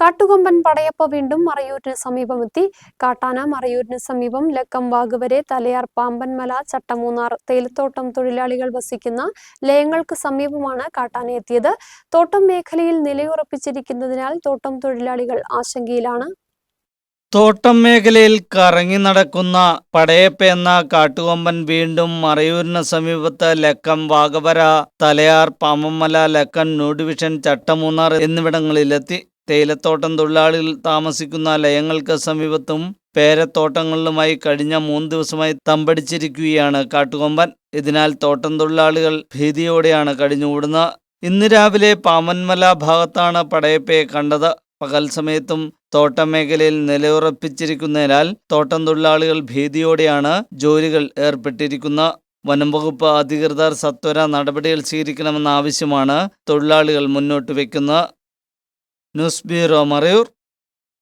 കാട്ടുകൊമ്പൻ പടയപ്പ വീണ്ടും മറയൂരിന് സമീപമെത്തി. കാട്ടാന മറയൂരിന് സമീപം ലക്കം വാഗുവരെ തലയാർ പാമ്പൻമല ചട്ടമൂന്നാർ തേയിലത്തോട്ടം തൊഴിലാളികൾ വസിക്കുന്ന ലയങ്ങൾക്ക് സമീപമാണ് കാട്ടാന എത്തിയത്. തോട്ടം മേഖലയിൽ നിലയുറപ്പിച്ചിരിക്കുന്നതിനാൽ തോട്ടം തൊഴിലാളികൾ ആശങ്കയിലാണ്. തോട്ടം മേഖലയിൽ കറങ്ങി നടക്കുന്ന പടയപ്പ എന്ന കാട്ടുകൊമ്പൻ വീണ്ടും മറയൂരിന് സമീപത്ത് ലക്കം വാഗവര തലയാർ പാമ്പമല ലക്കൻ ന്യൂ ഡിവിഷൻ ചട്ടമൂന്നാർ എന്നിവിടങ്ങളിലെത്തി. തേയിലത്തോട്ടം തൊഴിലാളികൾ താമസിക്കുന്ന ലയങ്ങൾക്ക് സമീപത്തും പേരത്തോട്ടങ്ങളിലുമായി കഴിഞ്ഞ മൂന്ന് ദിവസമായി തമ്പടിച്ചിരിക്കുകയാണ് കാട്ടുകൊമ്പൻ. ഇതിനാൽ തോട്ടം തൊഴിലാളികൾ ഭീതിയോടെയാണ് കഴിഞ്ഞുകൂടുന്നത് ഇന്ന് രാവിലെ പാമ്പൻമല ഭാഗത്താണ് പടയപ്പയെ കണ്ടത്. പകൽ സമയത്തും തോട്ടം മേഖലയിൽ നിലയുറപ്പിച്ചിരിക്കുന്നതിനാൽ തോട്ടം തൊഴിലാളികൾ ഭീതിയോടെയാണ് ജോലികൾ ഏർപ്പെട്ടിരിക്കുന്നത്. വനംവകുപ്പ് അധികൃതർ സത്വര നടപടികൾ സ്വീകരിക്കണമെന്ന ആവശ്യമാണ് തൊഴിലാളികൾ മുന്നോട്ട് വയ്ക്കുന്നത് نصبر مرور